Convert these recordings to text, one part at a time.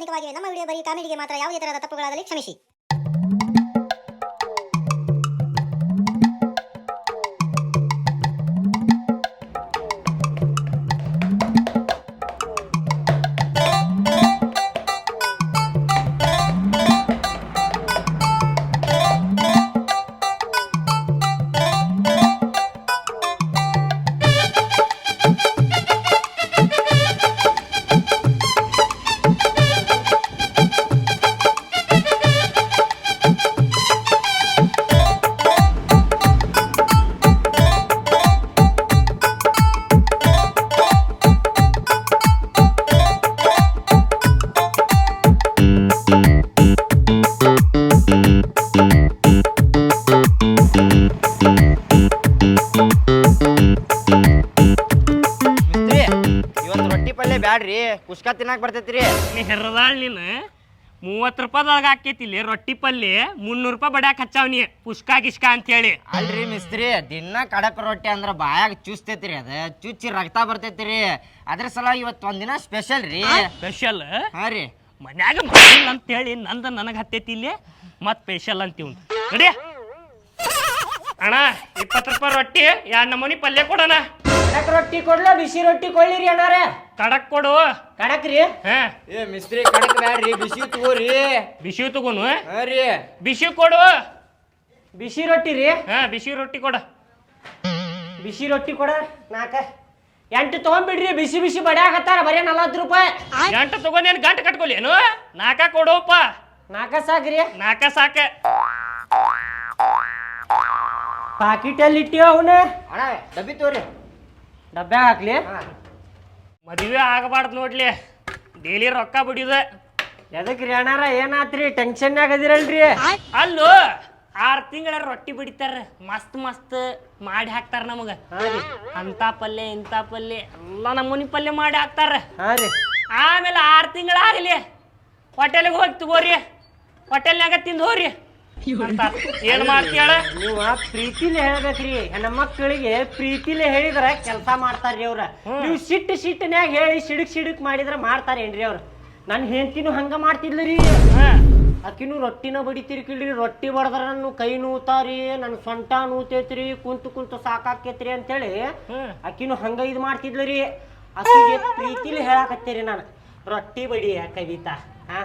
ಕಾಲ್ಪನಿಕವಾಗಿವೆ ನಮ್ಮ ವಿಡಿಯೋ ಬರೀ ಕಾಮಿಡಿಗೆ ಮಾತ್ರ ಯಾವುದೇ ತರಹದ ತಪ್ಪುಗಳಾದಲ್ಲಿ ಕ್ಷಮಿಸಿ. ಬ್ಯಾಡ್ರಿ ಕುಷ್ಕ ತಿನ್ನಕ್ ಬರ್ತೈತ್ರಿ. ನೀ ಹೆರದಾಳ್ ನೀನು. ಮೂವತ್ತು ರೂಪಾಯಿದೊಳಗೆ ಆಕೈತಿ ಇಲ್ಲಿ ರೊಟ್ಟಿ ಪಲ್ಯ ಮುನ್ನೂರು ರೂಪಾಯಿ ಬಡ್ಯಾಕ ಹಚ್ಚಾವ್ ನೀ ಪುಷ್ಕ ಗಿಷ್ಕ ಅಂತೇಳಿ. ಅಲ್ರಿ ಮಿಸ್ತ್ರಿ ದಿನ ಕಡಕ್ ರೊಟ್ಟಿ ಅಂದ್ರ ಬಾಯಾಗ ಚೂಸ್ತೈತ್ರಿ ಅದ. ಚುಚ್ಚಿ ರಕ್ತ ಬರ್ತೈತ್ರಿ. ಅದ್ರ ಸಲ ಇವತ್ತು ಒಂದಿನ ಸ್ಪೆಷಲ್ ರೀ. ಸ್ಪೆಷಲ್ ಹಾ ರೀ. ಮನ್ಯಾಗ ಮಾಡಿಲ್ಲ ಅಂತೇಳಿ ನಂದ ನನಗೆ ಹತ್ತೈತಿ ಇಲ್ಲಿ ಮತ್ತೆ ಸ್ಪೆಷಲ್ ಅಂತೀವ್ ನೋಡಿ. ಅಣ್ಣ ಇಪ್ಪತ್ತು ರೂಪಾಯಿ ರೊಟ್ಟಿ ಎರಡು ನಮೂನಿ ಪಲ್ಯ ಕೊಡೋಣ. ಕಡಕ್ ರೊಟ್ಟಿ ಕೊಡ್ಲ ಬಿಸಿ ರೊಟ್ಟಿ ಕೊಳ್ಳಿರಿ ಅಣ್ಣಾರ? ಕಡಕ್ ಕೊಡು. ಕಡಕ್ ರೀ ಹಾ. ಏ ಮಿಸ್ತ್ರಿ ಕಡಕ್ ಬ್ಯಾಡ್ರಿ ಬಿಸಿ ತಗೋರಿ. ಬಿಸಿ ತಗೋನು ಹಾ? ರೀ. ಬಿಸಿ ಕೊಡು. ಬಿಸಿ ರೊಟ್ಟಿ ರೀ? ಹಾ ಬಿಸಿ ರೊಟ್ಟಿ ಕೊಡ. ಬಿಸಿ ರೊಟ್ಟಿ ಕೊಡ ನಾಕ. ಎಂಟು ತಗೊಂಡ್ಬಿಡ್ರಿ ಬಿಸಿ ಬಿಸಿ ಬಡ್ಯಾಕತ್ತಾರ ಬರೀ ನಲವತ್ತು ರೂಪಾಯಿ. ಎಂಟು ತಗೊಂಡೇನು ಗಂಟು ಕಟ್ಕೊಲೇನು ನಾಕ ಕೊಡೋಪ್ಪ ನಾಕ ಸಾಕ್ರಿ. ನಾಕ ಸಾಕ. ಪಾಕಿಟಲ್ಲಿ ಇಟ್ಟಿವ ಅವನ? ಅಣ್ಣ ಡಬ್ಬಿ ತಗೋರಿ. ಡಬ್ಬ್ಯಾಗ ಹಾಕ್ಲಿ? ಮದುವೆ ಆಗಬಾರ್ದು ನೋಡ್ಲಿ. ಡೈಲಿ ರೊಕ್ಕ ಬಿಡಿದ. ಎದಕ್ ರೀ ಅಣ್ಣಾರ? ಏನಾತ್ರಿ? ಟೆನ್ಷನ್ಯಾಗ ಆಗದಿರಲ್ರಿ? ಅಲ್ಲೋ ಆರು ತಿಂಗಳ ರೊಟ್ಟಿ ಬಿಡಿತಾರ. ಮಸ್ತ್ ಮಸ್ತ್ ಮಾಡಿ ಹಾಕ್ತಾರ ನಮಗ. ಅಂತ ಪಲ್ಯ ಇಂಥ ಪಲ್ಯ ಎಲ್ಲ ನಮೂನಿ ಪಲ್ಯ ಮಾಡಿ ಹಾಕ್ತಾರ. ಹಾ ರೀ. ಆಮೇಲೆ ಆರು ತಿಂಗಳಾಗಲಿ ಹೋಟೆಲ್ಗೆ ಹೋಗಿ ತಗೋರಿ. ಹೋಟೆಲ್ನಾಗ ತಿಂದು ಹೋರಿ ಅಂತಾರ. ಏನ್ ಮಾಡ್ತೀಯಳ ನೀವ ಪ್ರೀತಿಲಿ ಹೇಳ್ಬೇಕ್ರಿ. ಹೆಣ್ಣ ಮಕ್ಕಳಿಗೆ ಪ್ರೀತಿಲಿ ಹೇಳಿದ್ರ ಕೆಲಸ ಮಾಡ್ತಾರ್ರಿ ಅವ್ರ. ನೀವು ಸಿಟ್ಟು ಸಿಟ್ಟಿನ್ಯಾಗ ಹೇಳಿ ಸಿಡುಕ್ ಸಿಡುಕ್ ಮಾಡಿದ್ರ ಮಾಡ್ತಾರೇನ್ರಿ ಅವ್ರ. ನನ್ನ ಹೆಂಡತಿನೂ ಹಂಗ ಮಾಡ್ತಿದ್ಲರಿ. ಆಕಿನೂ ರೊಟ್ಟಿನ ಬಡಿತೀರಿ ಕಿಲ್ರಿ ರೊಟ್ಟಿ ಬಡದ್ರ ನನ್ನ ಕೈ ನೂತಾರಿ ನನ್ನ ಸೊಂಟ ನೂತೈತ್ರಿ ಕುಂತು ಕುಂತು ಸಾಕಾಕೈತ್ರಿ ಅಂತೇಳಿ ಹೇಳಿ ಆಕಿನೂ ಹಂಗ ಇದು ಮಾಡ್ತಿದ್ಲರಿ. ಆಕಿಗೆ ಪ್ರೀತಿಲಿ ಹೇಳಾಕತ್ತೀರಿ ನಾನು. ರೊಟ್ಟಿ ಬಡಿಯ ಕವಿತಾ. ಹಾ.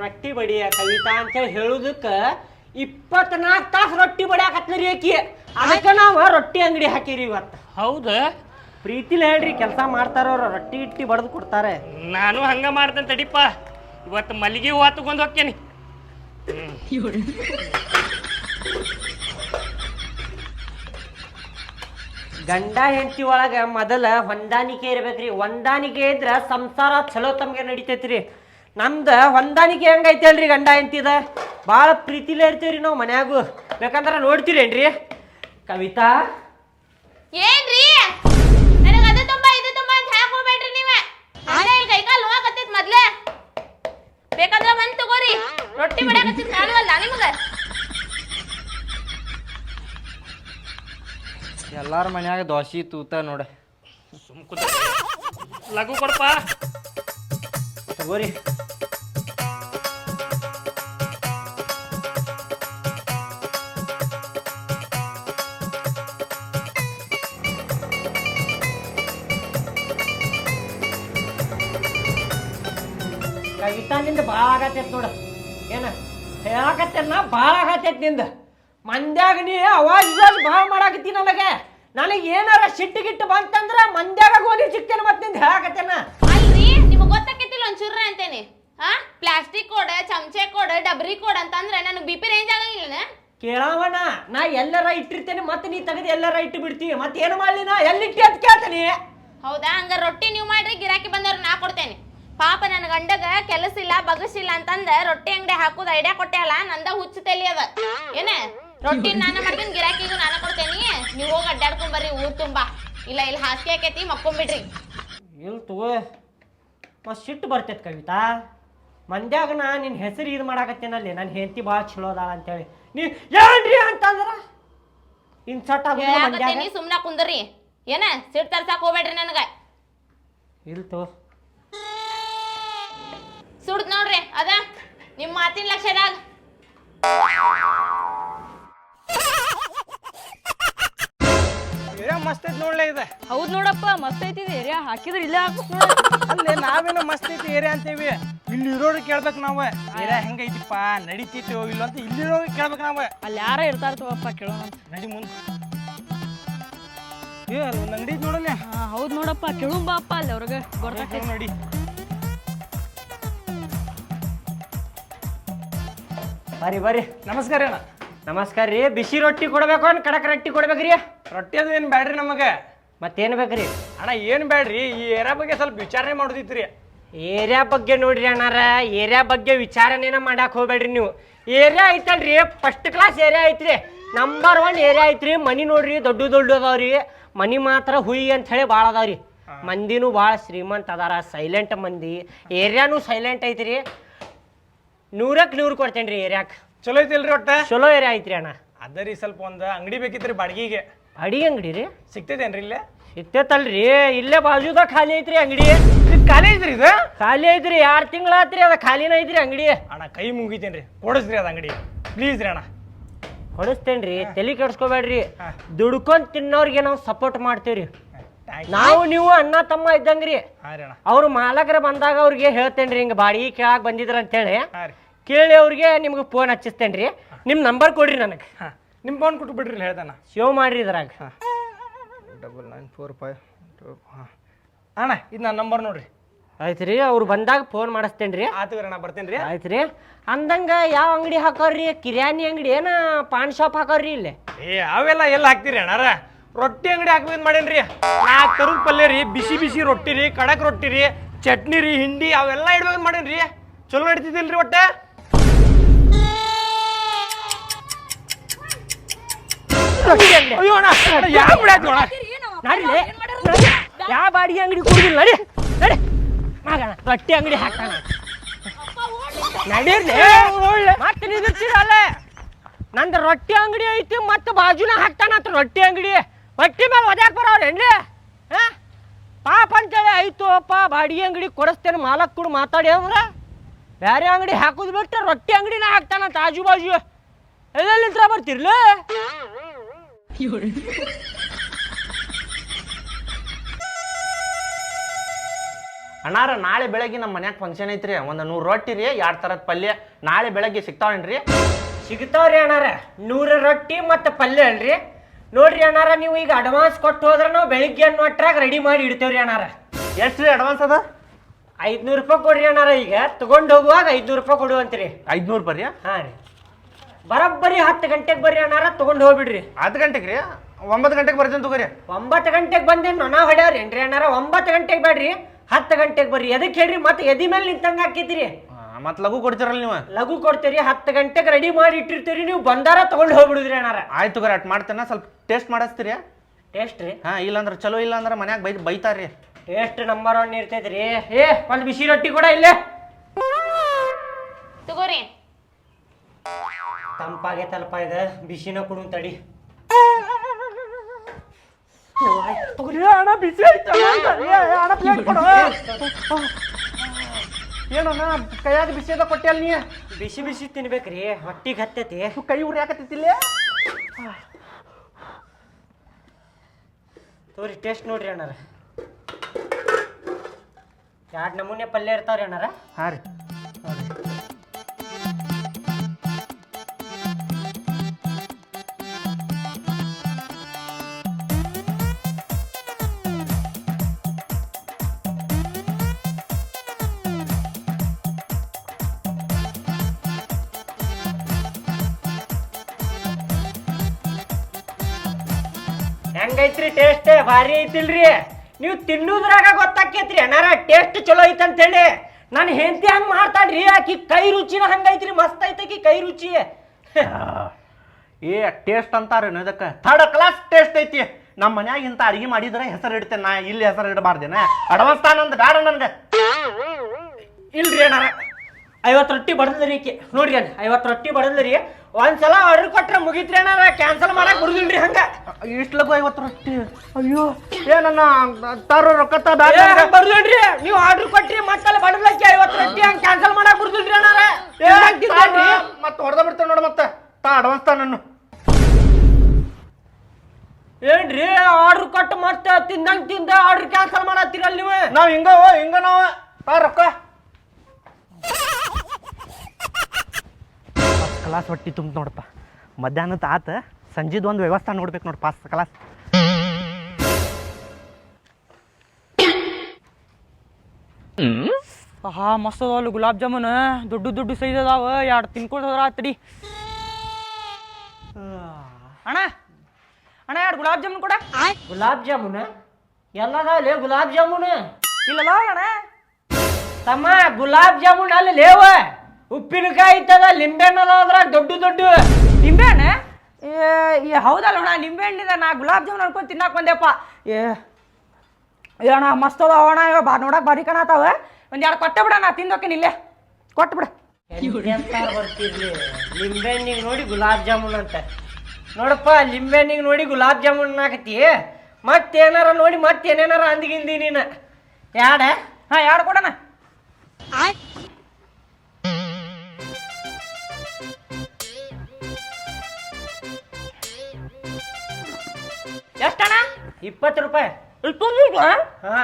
ರೊಟ್ಟಿ ಬಡಿಯ ಕವಿತಾ ಅಂತೇಳಿ ಹೇಳುದಕ್ಕ ಇಪ್ಪತ್ನಾಲ್ಕು ತಾಸು ರೊಟ್ಟಿ ಬಡಿಯಾಕತ್ಲರಿ ಆಕಿ ಅದಕ್ಕೆ ನಾವು ರೊಟ್ಟಿ ಅಂಗಡಿ ಹಾಕಿರಿ ಇವತ್ತು. ಹೌದು? ಪ್ರೀತಿಲಿ ಹೇಳ್ರಿ ಕೆಲಸ ಮಾಡ್ತಾರ ಅವ್ರ ರೊಟ್ಟಿ ಇಟ್ಟಿ ಬಡ್ದು ಕೊಡ್ತಾರೆ. ನಾನು ಹಂಗ ಮಾಡ್ತೇನೆ ತಡಿಪ್ಪ. ಇವತ್ತು ಮಲ್ಲಿಗೆ ಹೂವ ತಗೊಂಡು ಹೋಗ್ತೇನೆ ಗಂಡ ಹೆಂಡತಿ ಒಳಗೆ ಮೊದಲ ಹೊಂದಾಣಿಕೆ ಇರ್ಬೇಕ್ರಿ. ಹೊಂದಾಣಿಕೆ ಇದ್ರ ಸಂಸಾರ ಚಲೋ ತಮ್ಗೆ ನಡಿತೈತ್ರಿ. ನಮ್ದು ಹೊಂದಾಣಿಕೆ ಹೆಂಗೈತೆ ಅಲ್ರಿ ಗಂಡ ಹೆಂಡತಿದ? ಭಾಳ ಪ್ರೀತಿಲೇ ಇರ್ತೀವ್ರಿ ನಾವು ಮನ್ಯಾಗು. ಬೇಕಂದ್ರೆ ನೋಡ್ತೀರೇನ್ರಿ? ಕವಿತಾ? ಏನ್ರಿ? ನನಗೆ ಅದು ತುಂಬಾ ಇದು ತುಂಬಾ ಅಂತ ಹೇಳಕ್ ಹೋಗ್ಬೇಡ್ರಿ ನೀವ. ಅದೇ ಇಲ್ಲಿ ಕೈಕಾಲು ನೋವಾಕತ್ತೈತ್ ಮೊದ್ಲೇ. ಬೇಕಾದ್ರ ಬಂದ್ ತಗೋರಿ. ರೊಟ್ಟಿ ಬಡಿಯಾಕತ್ತಿದ್ ಕಾಣವಲ್ಲ ನಿಮಗ? ಎಲ್ಲಾರ ಮನ್ಯಾಗ ದೋಸೆ ತೂತ ನೋಡ. ಲಘು ಕೊಡಪ್ಪ ತಗೋರಿ. ನಿಂದ ಭಾಳ ಆಗತ್ತೈತೆ ನೋಡ. ಏನ? ಹೇಳಕತ್ತೇನ ಭಾಳ ಆಗತ್ತೈತೆ ನಿಂದ. ಮಂದ್ಯಾಗ ನೀ ಅವಾಗ ಭಾಳ ಮಾಡಾಕತ್ತಿ ನನಗೆ. ನನಗೆ ಏನಾರ ಸಿಟ್ಟು ಗಿಟ್ಟು ಬಂತಂದ್ರ ಮಂದ್ಯಾಗ ಗೋಲಿ ಸಿಕ್ತೇನೆ ಮತ್ತೆ ನಿಂದ. ಹೇಳಕತ್ತೇನ ಅಲ್ರಿ ನಿಮಗ್ ಗೊತ್ತಾಕೈತಿಲ್ಲ ಒಂಚೂರ ಅಂತೇನಿ. ಹಾ ಪ್ಲಾಸ್ಟಿಕ್ ಕೋಡ ಚಮಚೆ ಕೋಡ ಡಬ್ರಿ ಕೋಡ ಅಂತಂದ್ರೆ ನನಗೆ ಬಿ ಪಿ ರೇಂಜ್ ಆಗಂಗಿಲ್ಲ ಕೇಳವಣ್ಣ ನಾ ಎಲ್ಲರ ಇಟ್ಟಿರ್ತೇನೆ ಮತ್ತೆ ನೀ ತೆಗೆದು ಎಲ್ಲರ ಇಟ್ಟು ಬಿಡ್ತೀವಿ ಮತ್ತೆ ಏನು ಮಾಡಲಿ ನಾ? ಎಲ್ಲಿಟ್ಟಿ ಅಂತ ಕೇಳ್ತೀನಿ. ಹೌದಾ? ಹಂಗ ರೊಟ್ಟಿ ನೀವು ಮಾಡ್ರಿ ಗಿರಾಕಿ ಬಂದವ್ರು ನಾ ಕೊಡ್ತೇನೆ. ಪಾಪ ನನ್ನ ಗಂಡಗ ಕೆಲಸ ಇಲ್ಲ ಬಗಸಿಲ್ಲ ಅಂತಂದ ರೊಟ್ಟಿ ಅಂಗಡಿ ಹಾಕುದ ಐಡಿಯಾ ಕೊಟ್ಟೆ ಅಲ್ಲ ನಂದ ಹುಚ್ಚು ತಲಿ ಅದ. ಏನ? ರೊಟ್ಟಿ ನಾನು ಮಾಡ್ತೀನಿ ಗಿರಾಕಿಗೂ ನಾನು ಕೊಡ್ತೇನಿ. ನೀವು ಹೋಗಿ ಅಡ್ಡಾಡ್ಕೊಂಡ್ ಬರ್ರಿ ಊರ್ ತುಂಬಾ. ಇಲ್ಲ ಇಲ್ಲಿ ಹಾಸಿಗೆ ಆಕೈತಿ ಮಕ್ಕೊಂಬಿಡ್ರಿ. ಇಲ್ಲಿ ತಗೋ. ಮತ್ ಸಿಟ್ಟು ಬರ್ತೈತೆ ಕವಿತಾ. ಮಂದ್ಯಾಗ ನಾ ನಿನ್ನ ಹೆಸರು ಇದು ಮಾಡಾಕತ್ತೇನಲ್ಲಿ? ನನ್ನ ಹೆಂಡತಿ ಭಾಳ ಚಲೋ ಅದಾಳ ಅಂತೇಳಿ. ನೀ ಏನ್ರಿ ಅಂತಂದ್ರ? ಇನ್ಸರ್ಟ್ ಹೇಳಾಕತ್ತೇನಿ ಸುಮ್ನ ಕುಂದ್ರಿ. ಏನ? ಸಿಟ್ಟು ತರ್ಸಾಕ್ ಹೋಗ್ಬೇಡ್ರಿ ನನಗ. ಇಲ್ಲಿ ತಗೋ. ಸುಡ್ತ್ ನೋಡ್ರಿ ಅದ ನಿಮ್ ಮಾತಿನ ಲಕ್ಷದಾಗ. ಏರಿಯಾ ಮಸ್ತ್ ಐತಿ ನೋಡ್ಲೇ ಇದೆ. ಹೌದ್ ನೋಡಪ್ಪ ಮಸ್ತ್ ಐತಿ ಏರಿಯಾ. ಹಾಕಿದ್ರೆ ಇಲ್ಲೇ ಹಾಕ್ಬೇಕು ನೋಡ ಅಲ್ಲೇ ನಾವೇನೋ ಮಸ್ತ್ ಐತಿ ಏರಿಯಾ ಅಂತೀವಿ. ಇಲ್ಲಿ ಇರೋರು ಕೇಳ್ಬೇಕು ನಾವು. ಏರಿಯಾ ಹೆಂಗೈತಿಪ್ಪ ನಡೀತಿತ್ತು ಇಲ್ಲ ಅಂತ ಇಲ್ಲಿರೋರು ಕೇಳ್ಬೇಕು ನಾವು. ಅಲ್ಲಿ ಯಾರ ಇರ್ತಾರ ತಗೋಪ್ಪ ಕೇಳೋಣ ಅಂತ. ನಡಿ ಮುಂದೆ. ಏ ಅಲ್ಲಿ ಒಂದು ಅಂಗಡಿ ನೋಡಲ್ಲ. ಹಾ ಹೌದ್ ನೋಡಪ್ಪ ಕೇಳು ಬಾಪ್ಪ ಅಲ್ಲಿ ಅವ್ರಿಗೆ. ಬರ್ತೈತಿ ನೋಡಿ. ಬರ್ರಿ ಬರ್ರಿ. ನಮಸ್ಕಾರ ಅಣ್ಣ. ನಮಸ್ಕಾರ ರೀ. ಬಿಸಿ ರೊಟ್ಟಿ ಕೊಡ್ಬೇಕು ಅನ್ ಕಡಕ್ ರೊಟ್ಟಿ ಕೊಡ್ಬೇಕ್ರಿ. ರೊಟ್ಟಿ ಅದು ಏನು ಬೇಡ್ರಿ ನಮಗೆ? ಮತ್ತೇನು ಬೇಕ್ರಿ? ಅಣ್ಣ ಏನು ಬೇಡ್ರಿ ಈ ಏರಿಯಾ ಬಗ್ಗೆ ಸ್ವಲ್ಪ ವಿಚಾರಣೆ ಮಾಡೋದಿತ್ರಿ. ಏರಿಯಾ ಬಗ್ಗೆ ನೋಡ್ರಿ ಅಣ್ಣಾರ. ಏರಿಯಾ ಬಗ್ಗೆ ವಿಚಾರಣೆನ ಮಾಡಕ್ ಹೋಗ್ಬೇಡ್ರಿ ನೀವು. ಏರಿಯಾ ಐತಲ್ರಿ. ಫಸ್ಟ್ ಕ್ಲಾಸ್ ಏರಿಯಾ ಐತ್ರಿ. ನಂಬರ್ ಒನ್ ಏರಿಯಾ ಐತ್ರಿ. ಮನಿ ನೋಡ್ರಿ ದೊಡ್ಡ ದೊಡ್ಡ ಅದಾವ್ರಿ. ಮನಿ ಮಾತ್ರ ಹುಯಿ ಅಂತ ಹೇಳಿ ಭಾಳ ಅದಾವ್ರಿ. ಮಂದಿನೂ ಭಾಳ ಶ್ರೀಮಂತ ಅದಾರ. ಸೈಲೆಂಟ್ ಮಂದಿ. ಏರಿಯಾನು ಸೈಲೆಂಟ್ ಐತ್ರಿ. ನೂರಕ್ಕೆ ನೂರು ಕೊಡ್ತೇನೆ ರೀ ಏರಿಯಾಕ್. ಚಲೋ ಐತಿಲ್ರಿ ಒಟ್ಟ? ಚಲೋ ಏರಿಯಾ ಐತ್ರಿ ಅಣ್ಣ. ಅದ ರೀ ಸ್ವಲ್ಪ ಒಂದು ಅಂಗಡಿ ಬೇಕಿತ್ರಿ ಬಾಡಿಗೆಗೆ. ಅಡಿ ಅಂಗಡಿ ರೀ? ಸಿಗ್ತೈತೇನ್ರಿ ಇಲ್ಲೇ? ಸಿಗ್ತೈತಲ್ರಿ. ಇಲ್ಲೇ ಬಾಜುದಾಗ ಖಾಲಿ ಐತ್ರಿ ಅಂಗಡಿ. ಇದು ಖಾಲಿ ಐತ್ರಿ ಇದು? ಖಾಲಿ ಐತ್ರಿ. ಎರಡು ತಿಂಗಳ ಆತ್ರಿ ಅದ ಖಾಲಿನ ಐತ್ರಿ ಅಂಗಡಿ. ಅಣ್ಣ ಕೈ ಮುಗಿತೇನ್ರಿ. ಕೊಡಿಸ್ರಿ ಅದ ಅಂಗಡಿ. ಪ್ಲೀಸ್ ರೀ ಅಣ್ಣ. ಹೊಡಸ್ತೇನ್ರಿ ತಲೆ ಕೆಡ್ಸ್ಕೊಬೇಡ್ರಿ. ದುಡ್ಕೊಂಡ್ ತಿನ್ನೋರ್ಗೆ ನಾವು ಸಪೋರ್ಟ್ ಮಾಡ್ತೇವ್ರಿ. ನಾವು ನೀವು ಅಣ್ಣ ತಮ್ಮ ಇದ್ದಂಗ್ರಿ. ಹಾಂ ರೀ ಅಣ್ಣ. ಅವ್ರು ಮಾಲಕರ ಬಂದಾಗ ಅವ್ರಿಗೆ ಹೇಳ್ತೇನ್ರಿ ಹಿಂಗ ಬಾಡಿಗೆ ಕೇಳಾಕ್ ಬಂದಿದ್ರ ಅಂತೇಳಿ ಹಾಂ ರೀ. ಕೇಳಿ ಅವ್ರಿಗೆ ನಿಮ್ಗೆ ಫೋನ್ ಹಚ್ಚಿಸ್ತೇನ್ರಿ. ನಿಮ್ಮ ನಂಬರ್ ಕೊಡ್ರಿ ನನಗೆ. ಹಾಂ. ನಿಮ್ಮ ಫೋನ್ ಕೊಟ್ಟು ಬಿಡ್ರಿ ಹೇಳ್ತಾನ ಸೇವ್ ಮಾಡ್ರಿ ಇದ್ರಾಗ. Double nine four five two ಹಾಂ. ಅಣ್ಣ ಇದು ನನ್ನ ನಂಬರ್ ನೋಡ್ರಿ. ರೀ ಅವ್ರು ಬಂದಾಗ ಫೋನ್ ಮಾಡಿಸ್ತೇನ್ರಿ. ಆತು ಅಣ್ಣ ಬರ್ತೇನೆ ರೀ ಆಯ್ತು ರೀ ಅಂದಂಗೆ ಯಾವ ಅಂಗಡಿ ಹಾಕೋರಿ ಕಿರಾಣಿ ಅಂಗಡಿ ಏನ ಪಾನ್ ಶಾಪ್ ಹಾಕೋರಿ ಇಲ್ಲಿ? ಏ ಅವೆಲ್ಲ ಎಲ್ಲ ಹಾಕ್ತೀರಿ ಅಣ್ಣಾರ? ರೊಟ್ಟಿ ಅಂಗಡಿ ಹಾಕ್ಬೇಕು ಮಾಡೇನ್ರಿ. ನಾಲ್ಕು ತರದ ಪಲ್ಯ ರೀ ಬಿಸಿ ಬಿಸಿ ರೊಟ್ಟಿ ರೀ ಕಡಕ್ ರೊಟ್ಟಿ ರೀ ಚಟ್ನಿ ರೀ ಹಿಂಡಿ ಅವೆಲ್ಲ ಇಡ್ಬೇಕು ಮಾಡೇನ್ರಿ. ಚಲೋ ನಡೀತಿದ್ದಿಲ್ರಿ ಒಟ್ಟ? ಅಯ್ಯೋ ಅಣ್ಣ ಯಾವ ಬಿಡಾಯ್ತು ಅಣ್ಣ ನಡಿಲೆ ಯಾವ ಬಾಡಿಗೆ ಅಂಗಡಿ ಕುಡಿದಿಲ್ಲ ನಡಿ ನಡಿ. ಮಗನ ರೊಟ್ಟಿ ಅಂಗಡಿ ಹಾಕ್ತಾನ. ನಡೀರ್ಲಿ. ಮತ್ತೆ ನಿಂದಿರ್ತೀರಲ್ಲ ನಂದು ರೊಟ್ಟಿ ಅಂಗಡಿ ಐತಿ ಮತ್ತೆ ಬಾಜುನ ಹಾಕ್ತಾನಂತ ರೊಟ್ಟಿ ಅಂಗಡಿ. ರೊಟ್ಟಿ ಮೇಲೆ ಒದ್ಯಾಕ್ ಬರೋರೇನ್ರಿ ಹಾ? ಪಾಪ ಅಂತೇಳಿ ಆಯ್ತು ಅಪ್ಪ ಬಾಡಿಗೆ ಅಂಗಡಿ ಕೊಡಿಸ್ತೇನೆ ಮಾಲಕ್ ಕೂಡ ಮಾತಾಡಿ ಅಂದ್ರೆ. ಬೇರೆ ಅಂಗಡಿ ಹಾಕುದು ಬಿಟ್ಟು ರೊಟ್ಟಿ ಅಂಗಡಿನ ಹಾಕ್ತಾನಂತ ಆಜು ಬಾಜು. ಎಲ್ಲೆಲ್ಲಿಂತ್ರ ಬರ್ತಿರ್ಲಿ? ಅಣ್ಣಾರ ನಾಳೆ ಬೆಳಗ್ಗೆ ನಮ್ಮ ಮನ್ಯಾಗ ಫಂಕ್ಷನ್ ಐತ್ರಿ. ಒಂದು ನೂರು ರೊಟ್ಟಿ ರೀ ಎರಡು ಥರದ ಪಲ್ಯ. ನಾಳೆ ಬೆಳಗ್ಗೆ ಸಿಗ್ತಾವೇನ್ರಿ? ಸಿಗ್ತಾವ್ರಿ ಅಣ್ಣಾರ. ನೂರ ರೊಟ್ಟಿ ಮತ್ತು ಪಲ್ಯ ಅಲ್ರಿ. ನೋಡ್ರಿ ಅಣ್ಣಾರ ನೀವು ಈಗ ಅಡ್ವಾನ್ಸ್ ಕೊಟ್ಟು ಹೋದ್ರೆ ನಾವು ಬೆಳಿಗ್ಗೆ ಅನ್ನೋ ಅಟ್ರಾಗ ರೆಡಿ ಮಾಡಿ ಇಡ್ತೇವ್ರಿ ಅಣ್ಣಾರ. ಎಷ್ಟು ರೀ ಅಡ್ವಾನ್ಸ್ ಅದ? ಐದುನೂರು ರೂಪಾಯಿ ಕೊಡ್ರಿ ಅಣ್ಣಾರ ಈಗ. ತಗೊಂಡು ಹೋಗುವಾಗ ಐದ್ನೂರು ರೂಪಾಯಿ ಕೊಡುವಂತ್ರಿ ಐದ್ನೂರು ಬರ್ರಿ ಹಾಂ ರೀ. ಬರೋಬ್ಬರಿ ಹತ್ತು ಗಂಟೆಗೆ ಬರ್ರಿ ಅಣ್ಣಾರ ತಗೊಂಡು ಹೋಗ್ಬಿಡ್ರಿ. ಹತ್ತು ಗಂಟೆಗೆ ರೀ ಒಂಬತ್ತು ಗಂಟೆಗೆ ಬರ್ತೀನಿ ತಗೋರಿ. ಒಂಬತ್ತು ಗಂಟೆಗೆ ಬಂದೇನು ನೊಣ ಹೊಡ್ಯಾವ್ರೇನ್ರಿ ಅಣ್ಣಾರ ಒಂಬತ್ತು ಗಂಟೆಗೆ ಬೇಡ್ರಿ ಹತ್ತು ಗಂಟೆಗೆ ಬರ್ರಿ. ಎದಕ್ಕೆ ಹೇಳ್ರಿ ಮತ್ತೆ ಎದಿ ಮೇಲೆ ನಿಂತಂಗೆ ಹಾಕಿದ್ರಿ ಮತ್ತೆ ಲಘು ಕೊಡ್ತೀರಲ್ಲ ನೀವು? ಲಘು ಕೊಡ್ತೀರಿ ಹತ್ತು ಗಂಟೆಗೆ ರೆಡಿ ಮಾಡಿ ಇಟ್ಟಿರ್ತೀರಿ ನೀವು ಬಂದಾರ ತಗೊಂಡು ಹೋಗ್ಬಿಡುದ್ರಿ ಅಣ್ಣಾರ ಆಯ್ತು ತಗೋರಿ ಅಟ್ ಮಾಡ್ತೇನೆ ಸ್ವಲ್ಪ ಟೇಸ್ಟ್ ಮಾಡಿಸ್ತೀರಿ. ಟೇಸ್ಟ್ ರೀ? ಹಾಂ ಇಲ್ಲಾಂದ್ರೆ ಚಲೋ ಇಲ್ಲ ಅಂದ್ರೆ ಮನ್ಯಾಗ ಬೈ ಬೈತಾರ್ರಿ. ಟೇಸ್ಟ್ ನಂಬರ್ ಒನ್ ಇರ್ತೈತ್ರಿ. ಏ ಒಂದು ಬಿಸಿ ರೊಟ್ಟಿ ಕೂಡ ಇಲ್ಲೇ. ತಗೋರಿ. ತಂಪಾಗೈತಲ್ಪ ಇದು ಬಿಸಿನ ಕೊಡು ತಡಿ. ಅಣ್ಣ ಬಿಸಿ ಆಯ್ತು ಅಣ್ಣ ಪ್ಲೇಟ್ ಕೊಡು ಏನಣ್ಣ ಕೈಯಾಗ ಬಿಸಿ ಅದ ಕೊಟ್ಟಿಯಲ್ಲ ನೀ ಬಿಸಿ ಬಿಸಿ ತಿನ್ಬೇಕ್ರಿ ಹೊಟ್ಟಿಗೆ ಹತ್ತೈತಿ. ಕೈ ಉರಿಯಾಕತ್ತಿಲ್ಲ ತೋರಿ ಟೇಸ್ಟ್ ನೋಡ್ರಿ ಅಣ್ಣಾರ. ಎರಡು ನಮೂನೆ ಪಲ್ಯ ಇರ್ತಾವ್ರಿ ಅಣ್ಣಾರ? ಹಾಂ ರೀ ಹೆಂಗೈತ್ರಿ ಟೇಸ್ಟ್ ಭಾರಿ ಐತಿಲ್ರಿ. ನೀವು ತಿನ್ನೋದ್ರಾಗ ಗೊತ್ತಾಕೈತ್ರಿ ಏನಾರ ಟೇಸ್ಟ್ ಚಲೋ ಐತಂತ ಹೇಳಿ ನಾನು ಹೆಂಡತಿ ಹಂಗೆ ಮಾಡ್ತಾಳ್ರಿ ಆಕಿ ಕೈ ರುಚಿನ ಹಂಗೈತ್ರಿ ಮಸ್ತ್ ಐತಕಿ ಕೈ ರುಚಿ. ಏ ಟೇಸ್ಟ್ ಅಂತಾರೇನು ಇದಕ್ಕೆ? ಥರ್ಡ್ ಕ್ಲಾಸ್ ಟೇಸ್ಟ್ ಐತಿ. ನಮ್ಮ ಮನ್ಯಾಗ ಇಂಥ ಅಡಿಗೆ ಮಾಡಿದ್ರೆ ಹೆಸರು ಇಡ್ತೇನೆ ನಾ ಇಲ್ಲಿ ಹೆಸರು ಇಡಬಾರ್ದೇನೆ? ಅಡ್ವಾನ್ಸ್ ತಾನಂದ್ ಬೇಡ ನನಗೆ. ಇಲ್ರಿ ಅಣ್ಣ ಐವತ್ತು ರೊಟ್ಟಿ ಬಡದ್ರಿ ಈಕಿ. ನೋಡ್ರಿ ಅಣ್ಣ ಐವತ್ತು ರೊಟ್ಟಿ ಬಡದ್ರಿ. ಒಂದ್ಸಲ ಆರ್ಡರ್ ಕೊಟ್ರೆ ಮುಗಿತ್ರಿ ಅಣ್ಣ ಕ್ಯಾನ್ಸಲ್ ಮಾಡಕ್ ಬಿಡುದಿಲ್ರಿ ಹಂಗ. ಇಷ್ಟು ಲಗು ಐವತ್ತು ರೊಟ್ಟಿ. ಅಯ್ಯೋ ಏ ನನ್ನ ತಾರ ರೊಕ್ಕ ತ ಬರ್ದಿಲ್ರಿ ನೀವು ಆರ್ಡರ್ ಕೊಟ್ರಿ ಮತ್ತಲ್ಲಿ ಬಡಲಕ್ಕೆ ಐವತ್ತು ರೊಟ್ಟಿ ಹಂಗ ಕ್ಯಾನ್ಸಲ್ ಮತ್ತೆ ಹೊಡೆದ ಬಿಡ್ತೇನೆ ನೋಡ ಮತ್ತೆ. ತಾ ಅಡ್ವಾನ್ಸ್ ತಾ ನನ್ನ. ಏನ್ರಿ ಆರ್ಡರ್ ಕೊಟ್ಟು ಮತ್ತೆ ತಿಂದಂಗ್ ತಿಂದ ಆರ್ಡರ್ ಕ್ಯಾನ್ಸಲ್ ಮಾಡತ್ತೀರಲ್ಲ ನೀವು? ನಾವ್ ಹಿಂಗ ಹಿಂಗ ನಾವ. ತಾ ರೊಕ್ಕ. ಕ್ಲಾಸ್ ಹೊಟ್ಟಿ ತುಂಬ ನೋಡಪ್ಪ. ಮಧ್ಯಾಹ್ನದ ಆತ ಸಂಜೆದು ಒಂದು ವ್ಯವಸ್ಥೆ ನೋಡ್ಬೇಕು ನೋಡಿ ಫಸ್ಟ್ ಕ್ಲಾಸ್ ಆಹಾ ಮಸ್ತ್ ಅದಾವಲ್ಲ ಗುಲಾಬ್ ಜಾಮೂನ್. ದೊಡ್ಡ ದೊಡ್ಡ ಸೈಜ್ ಅದಾವ. ಎರಡು ತಿನ್ಕೊಂಡು ಹೋದ್ರ ಆತಡಿ ಅಣ್ಣ ಅಣ್ಣ ಎರಡು ಗುಲಾಬ್ ಜಾಮೂನ್ ಕೂಡ. ಗುಲಾಬ್ ಜಾಮೂನ್? ಎಲ್ಲದಾವಲೆ ಗುಲಾಬ್ ಜಾಮೂನ್? ಇಲ್ಲಲ್ಲ ಅಣ್ಣ. ತಮ್ಮ ಗುಲಾಬ್ ಜಾಮೂನ್ ಅಲ್ಲಿ ಲೇವ. ಉಪ್ಪಿನಕಾಯಿ ಇತ್ತದ ಲಿಂಬೆಹಣ್ಣು ಅದ್ರಾಗ ದೊಡ್ಡ ದೊಡ್ಡ ನಿಂಬೆ ಹಣ್ಣು ಏ ಹೌದಲ್ಲ ಅಣ್ಣ ನಿಂಬೆ ಹಣ್ಣಿದೆ ನಾ ಗುಲಾಬ್ ಜಾಮೂನ್ ಅನ್ಕೊಂಡು ತಿನ್ನಕ್ ಬಂದೆಪ್ಪ. ಏ ಅಣ್ಣ ಮಸ್ತ್ ಅದ ಅಣ್ಣ ಇವ ಬಾ ನೋಡಕ್ ಬಾರಿ ಕಾಣತಾವ ಒಂದ್ ಎರಡು ಕೊಟ್ಟೆ ನಾ ತಿಂದೋಕಿನ ಇಲ್ಲೇ. ಕೊಟ್ಟು ಬಿಡ. ಬರ್ತಿರ್ಲಿ ಲಿಂಬೆಹಣ್ಣಿಗೆ ನೋಡಿ ಗುಲಾಬ್ ಜಾಮೂನ್ ಅಂತ. ನೋಡಪ್ಪ ಲಿಂಬೆಹಣ್ಣಿಗೆ ನೋಡಿ ಗುಲಾಬ್ ಜಾಮೂನ್ ಹಾಕತಿ ಮತ್ತೇನಾರ ನೋಡಿ ಮತ್ತೇನೇನಾರ ಅಂದಿಗಿಂದಿ ನೀನು. ಯಾಡ? ಹಾ ಯಾಡ ಕೊಡಣ. ಎಷ್ಟಣ್ಣ? ಇಪ್ಪತ್ತು ರೂಪಾಯಿ. ಹಾ.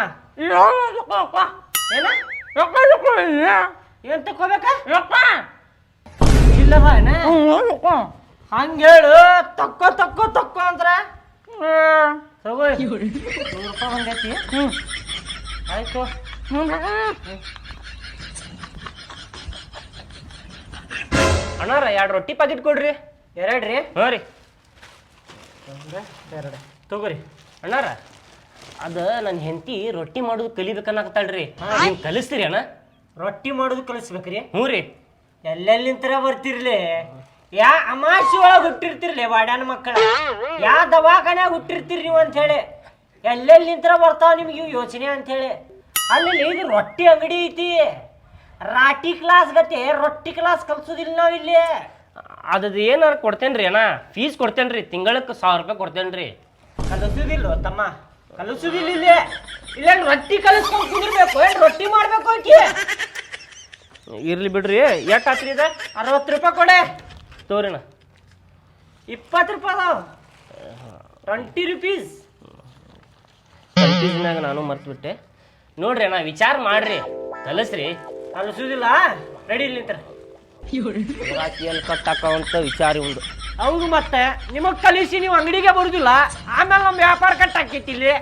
ಏನ? ಏನ್? ತಕೋಬೇಕ ಇಲ್ಲವ ಹಂಗೇಳು ತಕ್ಕೋ ತಕ್ಕೋ ತಕ್ಕೋ ಅಂದ್ರ? ತಗೋ. ನೂರು ರೂಪಾಯಿ ಬಂದೈತಿ. ಆಯ್ತು. ಅಣ್ಣಾರ ಎರಡು ರೊಟ್ಟಿ ಪ್ಯಾಕೆಟ್ ಕೊಡ್ರಿ. ಎರಡ್ರಿ. ಹ್ಞೂ ರೀ. ಎರಡು. ತಗೋರಿ. ಅಣ್ಣಾರ ಅದ ನನ್ನ ಹೆಂಡತಿ ರೊಟ್ಟಿ ಮಾಡೋದು ಕಲಿಬೇಕನ್ನಾಕತ್ತಾಳ್ರಿ. ನೀವು ಕಲಿಸ್ತೀರಿ ಅಣ್ಣ? ರೊಟ್ಟಿ ಮಾಡೋದು ಕಲಿಸ್ಬೇಕ್ರಿ? ಹ್ಞೂ ರೀ. ಎಲ್ಲೆಲ್ಲಿಂತರ ಬರ್ತಿರ್ಲಿ? ಯಾ ಅಮಾಸಿ ಒಳಗೆ ಹುಟ್ಟಿರ್ತಿರ್ಲಿ ವಾಡ್ಯಾನ ಮಕ್ಕಳ. ಯಾ ದವಾಖಾನ್ಯಾಗ ಹುಟ್ಟಿರ್ತೀರಿ ನೀವು ಅಂತ ಹೇಳಿ ಎಲ್ಲೆಲ್ಲಿಂತರ ಬರ್ತಾವ ನಿಮ್ಗೆ ಇವು ಯೋಚನೆ ಅಂತ ಹೇಳಿ ಅಲ್ಲಿ ಇದು ರೊಟ್ಟಿ ಅಂಗಡಿ ಐತಿ. ರಾಟಿ ಕ್ಲಾಸ್ ಗತೆ ರೊಟ್ಟಿ ಕ್ಲಾಸ್ ಕಲ್ಸೋದಿಲ್ಲ ನಾವು ಇಲ್ಲಿ. ಅದದು ಏನಾರು ಕೊಡ್ತೇನ್ರಿ ಅಣ್ಣ? ಫೀಸ್ ಕೊಡ್ತೇನ್ರಿ? ತಿಂಗಳಕ್ಕೆ ಸಾವಿರ ರೂಪಾಯಿ ಕೊಡ್ತೇನ್ರಿ. ಕಲಿಸೋದಿಲ್ಲ ತಮ್ಮ? ಕಲಿಸುದಿಲ್ಲ ಇಲ್ಲಿ. ಇಲ್ಲ ರೊಟ್ಟಿ ಕಲಿಸ್ಕೊಂಡು ಕುದಿರ್ಬೇಕು. ಏನ್ ರೊಟ್ಟಿ ಮಾಡ್ಬೇಕು ಆಕಿ? ಇರ್ಲಿ ಬಿಡ್ರಿ. ಎಷ್ಟು ಆತ್ರಿ ಇದೆ? ಅರವತ್ತು ರೂಪಾಯಿ ಕೊಡೆ. ತೋರಿ ಅಣ್ಣ ಇಪ್ಪತ್ತು ರೂಪಾಯಿ ಅದಾವ. Twenty rupees. ರುಪೀಸ್ನಾಗ ನಾನು ಮರ್ತ್ಬಿಟ್ಟೆ. ನೋಡ್ರಿ ಅಣ್ಣ ವಿಚಾರ ಮಾಡ್ರಿ. ಕಲಸ್ರಿ. ಕಲಿಸುದಿಲ್ಲ. ರೆಡಿ ಇಲ್ಲಿಂತರ ರಾಕಿಯಲ್ಲಿ ಕಟ್ಟಾಕ ಅಂತ ವಿಚಾರ ಒಂದು ಹೌದು ಮತ್ತೆ. ನಿಮಗ್ ಕಲಿಸಿ ನೀವು ಅಂಗಡಿಗೆ ಬರುದಿಲ್ಲ. ಆಮೇಲೆ ನಮ್ಮ ವ್ಯಾಪಾರ ಕಟ್ಟಾಕೈತಿ ಇಲ್ಲಿ.